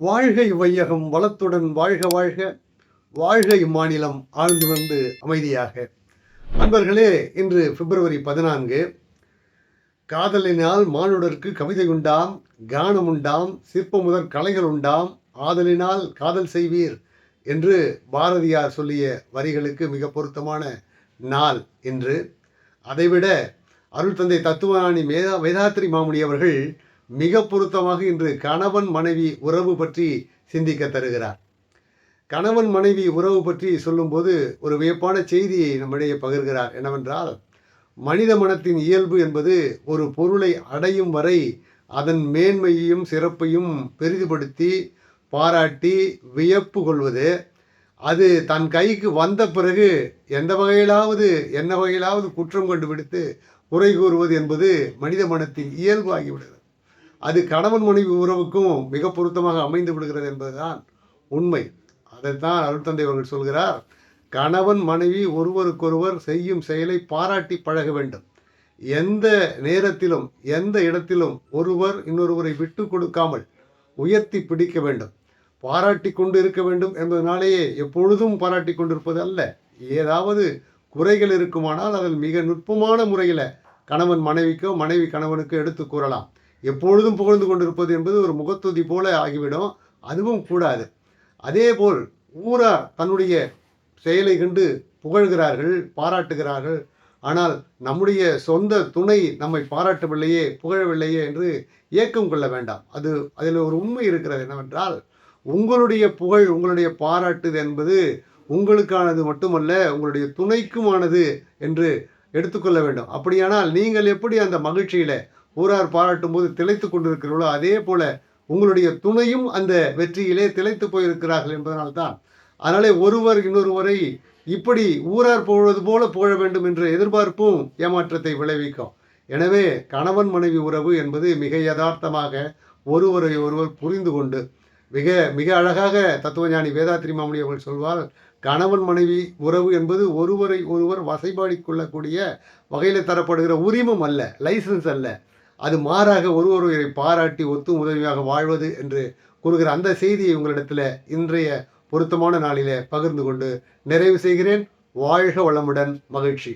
வாழ்கை இவ்வையகம் வளத்துடன் வாழ்க வாழ்க. வாழ்கை இம்மாநிலம் ஆழ்ந்து வந்து அமைதியாக. அன்பர்களே இன்று பிப்ரவரி பதினான்கு. காதலினால் மானுடருக்கு கவிதை உண்டாம் கானம் உண்டாம் சிற்ப முதற் கலைகள் உண்டாம் ஆதலினால் காதல் செய்வீர் என்று பாரதியார் சொல்லிய வரிகளுக்கு மிக பொருத்தமான நாள் என்று அதைவிட அருள் தந்தை தத்துவஞானி மேதா வேதாத்திரி மாமுனி அவர்கள் மிக பொருத்தமாக இன்று கணவன் மனைவி உறவு பற்றி சிந்திக்க தருகிறார். கணவன் மனைவி உறவு பற்றி சொல்லும்போது ஒரு வியப்பான செய்தியை நம்மிடையே பகிர்கிறார். என்னவென்றால் மனித மனத்தின் இயல்பு என்பது ஒரு பொருளை அடையும் வரை அதன் மேன்மையையும் சிறப்பையும் பெரிதுபடுத்தி பாராட்டி வியப்பு கொள்வது அது தன் கைக்கு வந்த பிறகு எந்த வகையிலாவது என்ன வகையிலாவது குற்றம் கண்டுபிடித்து குறை கூறுவது என்பது மனித மனத்தின் இயல்பு ஆகிவிடுகிறது அது கணவன் மனைவி உறவுக்கும் மிக பொருத்தமாக அமைந்து விடுகிறது என்பதுதான் உண்மை. அதைத்தான் அருட்தந்தை அவர்கள் சொல்கிறார். கணவன் மனைவி ஒருவருக்கொருவர் செய்யும் செயலை பாராட்டி பழக வேண்டும். எந்த நேரத்திலும் எந்த இடத்திலும் ஒருவர் இன்னொருவரை விட்டு கொடுக்காமல் உயர்த்தி பிடிக்க வேண்டும். பாராட்டி கொண்டு இருக்க வேண்டும் என்பதனாலேயே எப்பொழுதும் பாராட்டி கொண்டிருப்பது அல்ல. ஏதாவது குறைகள் இருக்குமானால் அதில் மிக நுட்பமான முறையில் கணவன் மனைவிக்கோ மனைவி கணவனுக்கோ எடுத்து கூறலாம். எப்பொழுதும் புகழ்ந்து கொண்டிருப்பது என்பது ஒரு முகத்துதி போல ஆகிவிடும். அதுவும் கூடாது. அதேபோல் ஊரா தன்னுடைய செயலை கண்டு புகழ்கிறார்கள் பாராட்டுகிறார்கள். ஆனால் நம்முடைய சொந்த துணை நம்மை பாராட்டவில்லையே புகழவில்லையே என்று ஏக்கம் கொள்ள வேண்டாம். அது அதில் ஒரு உண்மை இருக்கிறது என்னவென்றால் உங்களுடைய புகழ் உங்களுடைய பாராட்டுது என்பது உங்களுக்கானது மட்டுமல்ல உங்களுடைய துணைக்குமானது என்று எடுத்துக்கொள்ள வேண்டும். அப்படியானால் நீங்கள் எப்படி அந்த மகிழ்ச்சியில் ஊரார் பாராட்டும் போது திளைத்து கொண்டிருக்கிறீர்களோ அதே போல உங்களுடைய துணையும் அந்த வெற்றியிலே திளைத்து போயிருக்கிறார்கள் என்பதனால்தான். அதனாலே ஒருவர் இன்னொருவரை இப்படி ஊரார் போவது போல போழ வேண்டும் என்ற எதிர்பார்ப்பும் ஏமாற்றத்தை விளைவிக்கும். எனவே கணவன் மனைவி உறவு என்பது மிக யதார்த்தமாக ஒருவரை ஒருவர் புரிந்து கொண்டு மிக மிக அழகாக தத்துவஞானி வேதாத்திரி மாமணி அவர்கள் சொல்வார் கணவன் மனைவி உறவு என்பது ஒருவரை ஒருவர் வசைபாடி கொள்ளக்கூடிய வகையில் தரப்படுகிற உரிமம் அல்ல லைசன்ஸ் அல்ல. அது மாறாக ஒருவரை பாராட்டி ஒத்தும் உதவியாக வாழ்வது என்று கூறுகிற அந்த செய்தியை உங்களிடத்தில் இன்றைய பொருத்தமான நாளிலே பகிர்ந்து கொண்டு நிறைவு செய்கிறேன். வாழ்க வளமுடன் மகிழ்ச்சி.